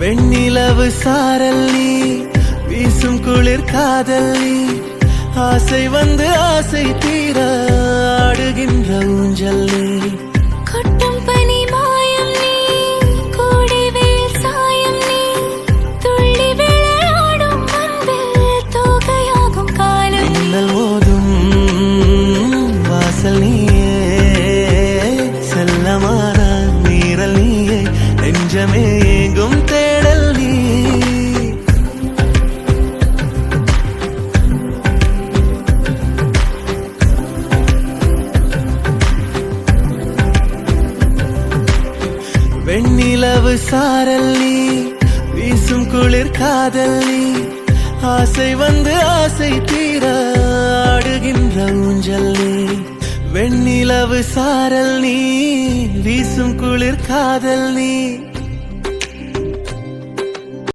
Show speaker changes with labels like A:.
A: வெண்ணிலவு சாரல் நீ வீசும் குளிர் காதல் நீ ஆசை வந்து ஆசை தீர ஆடுகின்ற ஊஞ்சல் நீ
B: கொட்டும் பனி மாயம் நீ கோடை வெயில் சாயம் நீ துள்ளி விளையாடும் அன்பில் தோகையாகும் காலம் நீ.
A: மின்னல் மோதும் வாசல் நீயே செல்லமான நீரல் நீயே நெஞ்சமே எங்கும் வெண்ணிலவு சாரல் நீ வீசும் குளிர் காதல் நீ ஆசை வந்து ஆசை தீர ஆடுகின்ற ஊஞ்சல் நீ வெண்ணிலவு சாரல் நீ வீசும் குளிர் காதல் நீ.